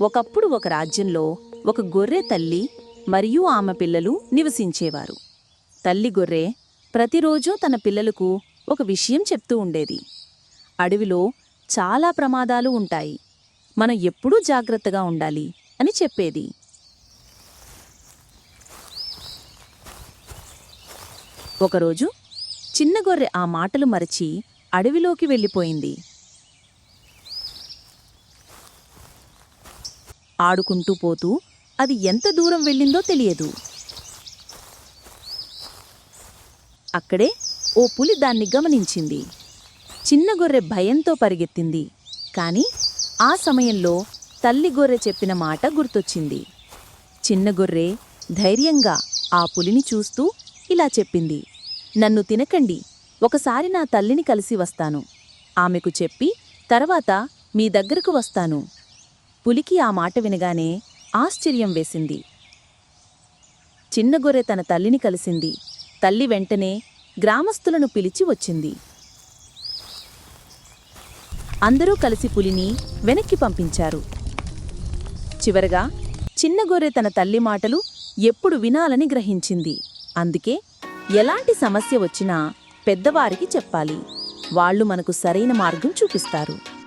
ఒకప్పుడు ఒక రాజ్యంలో ఒక గొర్రె తల్లి మరియు ఆమె పిల్లలు నివసించేవారు. తల్లి గొర్రె ప్రతిరోజూ తన పిల్లలకు ఒక విషయం చెప్తూ ఉండేది. అడవిలో చాలా ప్రమాదాలు ఉంటాయి. మనం ఎప్పుడూ జాగ్రత్తగా ఉండాలి అని చెప్పేది. ఒకరోజు చిన్న గొర్రె ఆ మాటలు మరచి అడవిలోకి వెళ్ళిపోయింది. ఆడుకుంటూ పోతూ అది ఎంత దూరం వెళ్ళిందో తెలియదు. అక్కడే ఓ పులి దాన్ని గమనించింది. చిన్న గొర్రె భయంతో పరిగెత్తింది. కాని ఆ సమయంలో తల్లి గొర్రె చెప్పిన మాట గుర్తొచ్చింది. చిన్న గొర్రె ధైర్యంగా ఆ పులిని చూస్తూ ఇలా చెప్పింది. నన్ను తినకండి. ఒకసారి నా తల్లిని కలిసి వస్తాను. ఆమెకు చెప్పి తర్వాత మీ దగ్గరకు వస్తాను. పులికి ఆ మాట వినగానే ఆశ్చర్యం వేసింది. చిన్న గొర్రె తన తల్లిని కలిసింది. తల్లి వెంటనే గ్రామస్తులను పిలిచి వచ్చింది. అందరూ కలిసి పులిని వెనక్కి పంపించారు. చివరగా చిన్న గొర్రె తన తల్లి మాటలు ఎప్పుడు వినాలని గ్రహించింది. అందుకే ఎలాంటి సమస్య వచ్చినా పెద్దవారికి చెప్పాలి. వాళ్ళు మనకు సరైన మార్గం చూపిస్తారు.